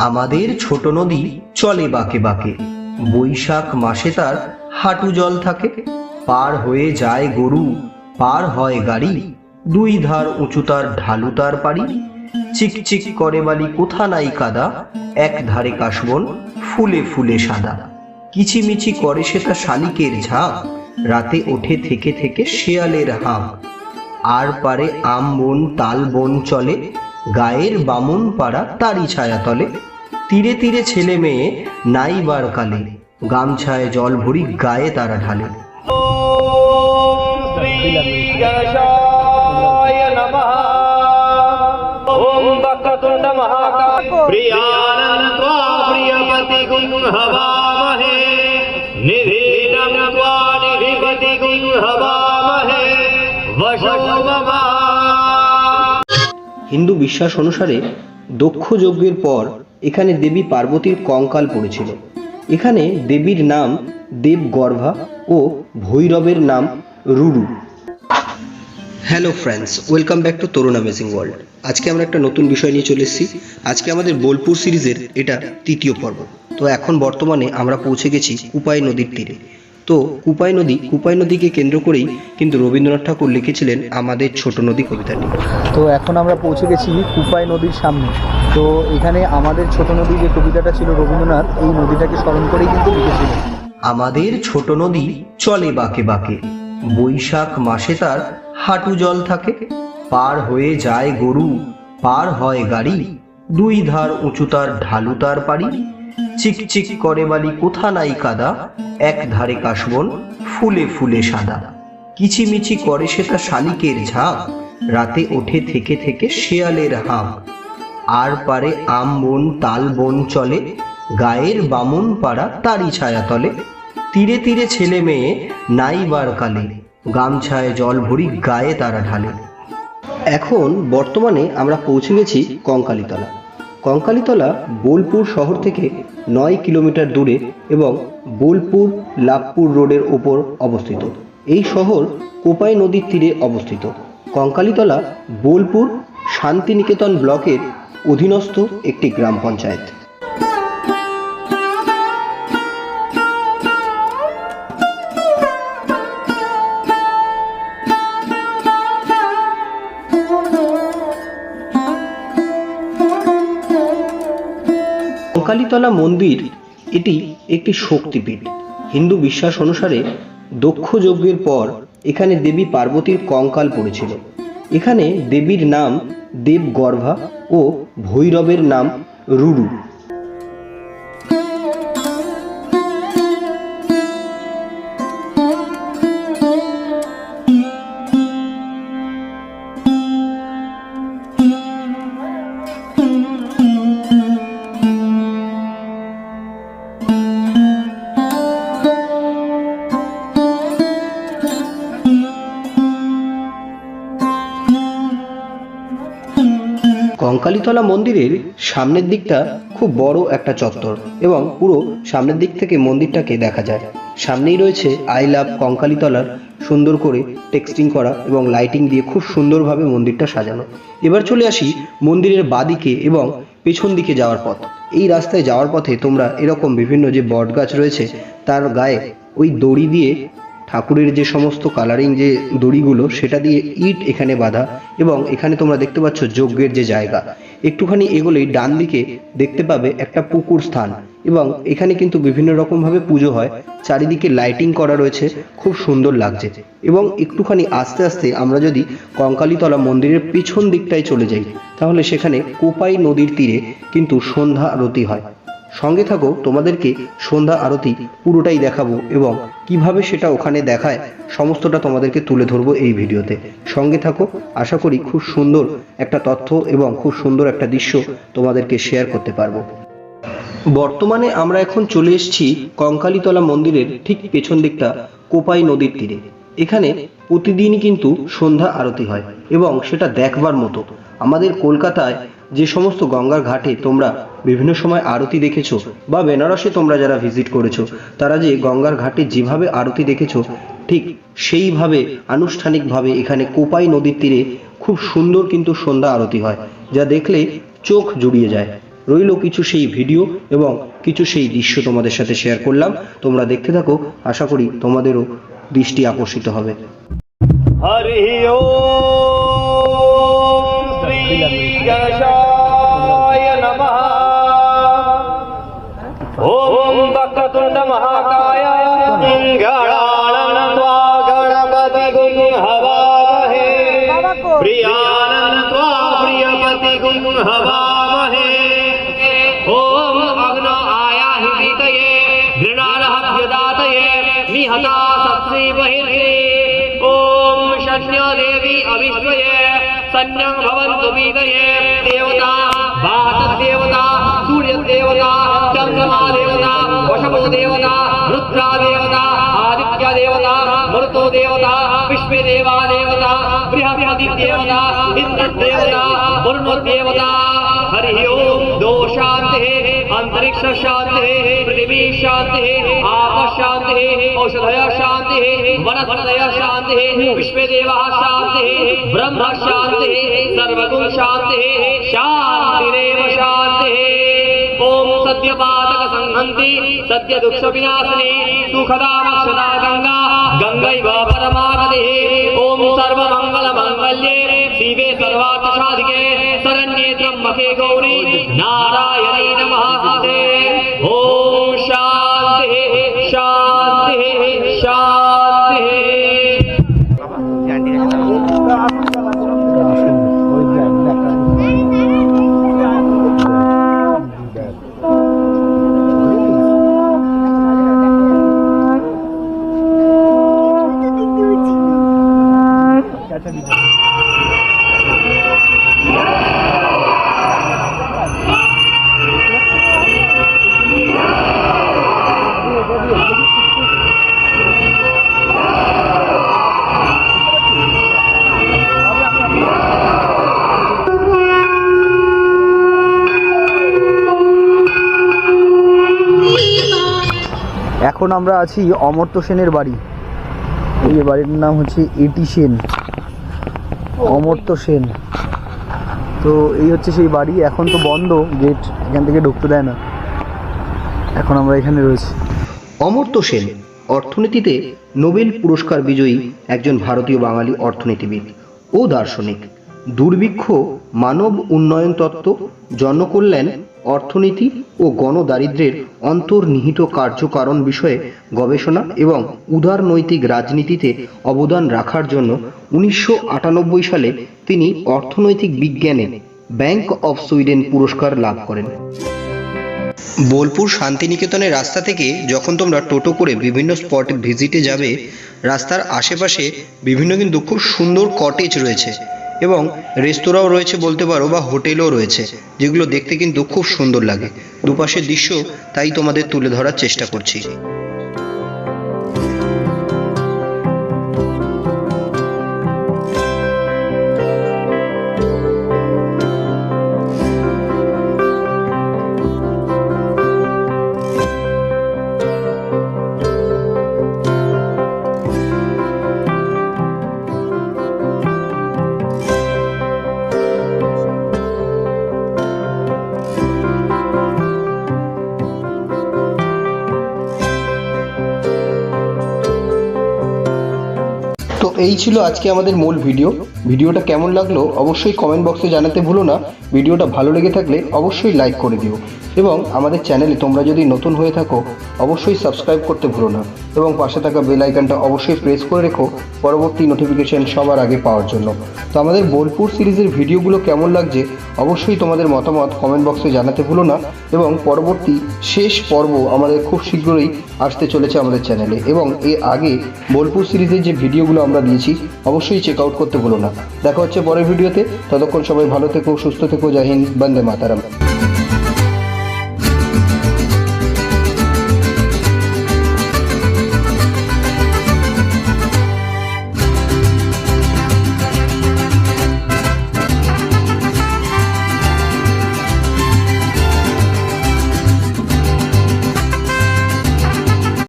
আমাদের ছোট নদী চলে বাঁকে বাঁকে। বৈশাখ মাসে তার হাঁটু জল থাকে। পার হয়ে যায় গরু, পার হয় গাড়ি। দুই ধার উঁচু তার ঢালু তার পারি চিকচিক করে বালি, কোথা নাই কাদা। এক ধারে কাশবন, ফুলে ফুলে সাদা। কিচিমিচি করে সে তা শালিকের ঝাঁক রাতে ওঠে থেকে থেকে শেয়ালের হাঁক আর পারে আম বন, তাল বন চলে। গায়ের বামন পাড়া তারি ছায়া তলে তীরে তীরে ছেলে মেয়ে নাইবার কালে। গামছায় জল ভরি গায়ে তারা ঢালে। হিন্দু বিশ্বাস অনুসারে দক্ষ যজ্ঞের পর এখানে দেবী পার্বতীর কঙ্কাল পড়েছিল। এখানে দেবীর নাম দেব গর্ভা ও ভৈরবের নাম Ruru. Hello friends, welcome back to Tarun amazing world. আজকে আমরা একটা নতুন বিষয় নিয়ে চলে এসেছি। আজকে আমাদের বোলপুর সিরিজের এটা তৃতীয় পর্ব। তো এখন বর্তমানে আমরা পৌঁছে গেছি উপায় নদীর তীরে। তো কুপাই নদী কুপাই নদীকে কেন্দ্র করেই কিন্তু রবীন্দ্রনাথ ঠাকুর লিখেছিলেন আমাদের ছোট নদী কবিতাটি। তো এখন আমরা পৌঁছে গেছি কুপাই নদীর সামনে। তো এখানে আমাদের ছোট নদী যে কবিতাটা ছিল রবীন্দ্রনাথ এই নদীটাকে স্মরণ করেই কিন্তু লিখেছিলেন। আমাদের ছোট নদী চলে বাঁকে বাঁকে। বৈশাখ মাসে তার হাঁটু জল থাকে। পার হয়ে যায় গরু পার হয় গাড়ি। দুই ধার উঁচু তার ঢালু তার পারি চিকচিক করে বালি কোথা নাই কাদা? এক ধারে কাশবন, ফুলে ফুলে সাদা। কিচিমিচি করে সে তা শালিকের ঝাঁক রাতে ওঠে থেকে থেকে শেয়ালের হাঁক আর পারে আম বন, তাল বন চলে, গায়ের বামন পাড়া তারি ছায়া তলে। তীরে তীরে ছেলে মেয়ে নাইবার কালে, গামছায় জল ভরি গায়ে তারা ঢালে। এখন বর্তমানে আমরা পৌঁছে গেছি কঙ্কালীতলা। কঙ্কালীতলা বোলপুর শহর থেকে নয় কিলোমিটার দূরে এবং বোলপুর লাভপুর রোডের ওপর অবস্থিত। এই শহর কোপাই নদীর তীরে অবস্থিত। কঙ্কালীতলা বোলপুর শান্তিনিকেতন ব্লকের অধীনস্থ একটি গ্রাম পঞ্চায়েত। কঙ্কালীতলা মন্দির, এটি একটি শক্তিপীঠ। হিন্দু বিশ্বাস অনুসারে দক্ষ যজ্ঞের পর এখানে দেবী পার্বতীর কঙ্কাল পড়েছিল। এখানে দেবীর নাম দেবগর্ভা ও ভৈরবের নাম রুরু। কঙ্কালীতলা মন্দিরের সামনের দিকটা খুব বড় একটা চত্বর এবং পুরো সামনের দিক থেকে মন্দিরটাকে দেখা যায়। সামনেই রয়েছে আই লাভ কঙ্কালীতলার সুন্দর করে টেক্সটিং করা এবং লাইটিং দিয়ে খুব সুন্দরভাবে মন্দিরটা সাজানো। এবার চলে আসি মন্দিরের বাদিকে এবং পেছন দিকে যাওয়ার পথ। এই রাস্তায় যাওয়ার পথে তোমরা এরকম বিভিন্ন যে বট গাছ রয়েছে, তার গায়ে ওই দড়ি দিয়ে ঠাকুরের যে সমস্ত কালারিং যে দড়িগুলো, সেটা দিয়ে ইট এখানে বাঁধা এবং এখানে তোমরা দেখতে পাচ্ছ যজ্ঞের যে জায়গা। একটুখানি এগোলেই ডান দিকে দেখতে পাবে একটা পুকুর স্থান এবং এখানে কিন্তু বিভিন্ন রকমভাবে পুজো হয়। চারিদিকে লাইটিং করা রয়েছে, খুব সুন্দর লাগছে। এবং একটুখানি আস্তে আস্তে আমরা যদি কঙ্কালীতলা মন্দিরের পিছন দিকটায় চলে যাই, তাহলে সেখানে কোপাই নদীর তীরে কিন্তু সন্ধ্যা আরতি হয়। সঙ্গে থাকো, তোমাদেরকে সন্ধ্যা আরতি পুরোটাই দেখাবো এবং কীভাবে সেটা ওখানে দেখায় সমস্তটা তোমাদেরকে তুলে ধরবো এই ভিডিওতে। সঙ্গে থাকো, আশা করি খুব সুন্দর একটা তথ্য এবং খুব সুন্দর একটা দৃশ্য তোমাদেরকে শেয়ার করতে পারব। বর্তমানে আমরা এখন চলে এসেছি কঙ্কালীতলা মন্দিরের ঠিক পেছন দিকটা, কোপাই নদীর তীরে। এখানে প্রতিদিনই কিন্তু সন্ধ্যা আরতি হয় এবং সেটা দেখবার মতো। আমাদের কলকাতায় যে সমস্ত গঙ্গার ঘাটে তোমরা বিভিন্ন সময় আরতি দেখেছ বা বেনারসে তোমরা যারা ভিজিট করেছ, তারা যে গঙ্গার ঘাটে যেভাবে আরতি দেখেছ, ঠিক সেইভাবে আনুষ্ঠানিকভাবে এখানে কোপাই নদীর তীরে খুব সুন্দর কিন্তু সন্ধ্যা আরতি হয়, যা দেখলে চোখ জুড়িয়ে যায়। রইল কিছু সেই ভিডিও এবং কিছু সেই দৃশ্য তোমাদের সাথে শেয়ার করলাম। তোমরা দেখতে থাকো, আশা করি তোমাদেরও দৃষ্টি আকর্ষিত হবে। হরি ও শ্রী ओम वक्रतुंड महाकाय गणानं त्वा गणपतिगुं हवामहे प्रियानं त्वा प्रियपतिगुं हवामहे ॐ अग्नो आयाहि वीतये घृणालहभ्यदातये निहता सत्स्री बहिर्ये ॐ शन्यो देवी अविश्वये सन्यं भवन्तु वीतये। देवता सूर्यदेवता चन्द्रमा देवता रुद्रा देवता आदित्य देवता मरुतो देवता विश्वे देवा देवता बृहस्पति देवता इंद्र देवता वरुण देवता हरि ओम दो शांति अंतरिक्ष शांति पृथ्वी शांति आप शांति औषधय शांति वनस्पतय शांति विश्व देवा शांति ब्रह्म शांति सर्वगुण शांति शांतिरेव शांति ओम सद्यपातक సద్యపాతక సంహంతి సద్య దుఃఖ వినాశని సుఖదామక్షదా గంగా గంగైవ పరమాగతి ఓం సర్వమంగళ మంగళ్యే దివే సర్వార్థసాధికే శరణ్యే త్రమ్మకే గౌరీ నారాయణై నమః এখন আমরা আছি অমর্ত্য সেনের বাড়ি। এই বাড়ির নাম হচ্ছে এটি সেন। অমর্ত্য সেন। তো এই হচ্ছে সেই বাড়ি, এখন তো বন্ধ গেট এখান থেকে ঢুকতে দেয় না। এখন আমরা এখানে রয়েছি। অমর্ত্য সেন অর্থনীতিতে নোবেল পুরস্কার বিজয়ী একজন ভারতীয় বাঙালি অর্থনীতিবিদ ও দার্শনিক। দুর্ভিক্ষ মানব উন্নয়ন তত্ত্ব জনকল্যাণ অর্থনীতি ও গণদারিদ্র্যের অন্তর্নিহিত কার্যকারণ বিষয়ে গবেষণা এবং উদারনৈতিক রাজনীতিতে অবদান রাখার জন্য উনিশশো আটানব্বই সালে তিনি অর্থনৈতিক বিজ্ঞানে ব্যাংক অফ সুইডেন পুরস্কার লাভ করেন। বোলপুর শান্তিনিকেতনের রাস্তা থেকে যখন তোমরা টোটো করে বিভিন্ন স্পট ভিজিটে যাবে, রাস্তার আশেপাশে বিভিন্ন কিন্তু খুব সুন্দর কটেজ রয়েছে। এবং রেস্তোরাঁও রয়েছে বলতে পারো বা হোটেলও রয়েছে, যেগুলো দেখতে কিন্তু খুব সুন্দর লাগে। দুপাশের দৃশ্য তাই তোমাদের তুলে ধরার চেষ্টা করছি। ছিল আজকে আমাদের মূল ভিডিও। ভিডিওটা কেমন লাগল অবশ্যই কমেন্ট বক্সে জানাতে ভুলো না। ভিডিওটা ভালো লেগে থাকলে অবশ্যই লাইক করে দিও। এবং আমাদের চ্যানেলে তোমরা যদি নতুন হয়ে থাকো, অবশ্যই সাবস্ক্রাইব করতে ভুলো না। এবং পাশে থাকা বেল আইকনটা অবশ্যই প্রেস করে রেখো পরবর্তী নোটিফিকেশন সবার আগে পাওয়ার জন্য। তো আমাদের বোলপুর সিরিজের ভিডিওগুলো কেমন লাগছে অবশ্যই তোমাদের মতামত কমেন্ট বক্সে জানাতে ভুলো না। এবং পরবর্তী শেষ পর্ব আমাদের খুব শীঘ্রই আসতে চলেছে আমাদের চ্যানেলে এবং এর আগে বোলপুর সিরিজের যে ভিডিওগুলো আমরা দিয়েছি অবশ্যই চেক আউট করতে ভুলো না। দেখা হচ্ছে পরের ভিডিওতে। ততক্ষণ সবাই ভালো থেকো, সুস্থ থেকো। জয় হিন্দ, বন্দে মাতারাম।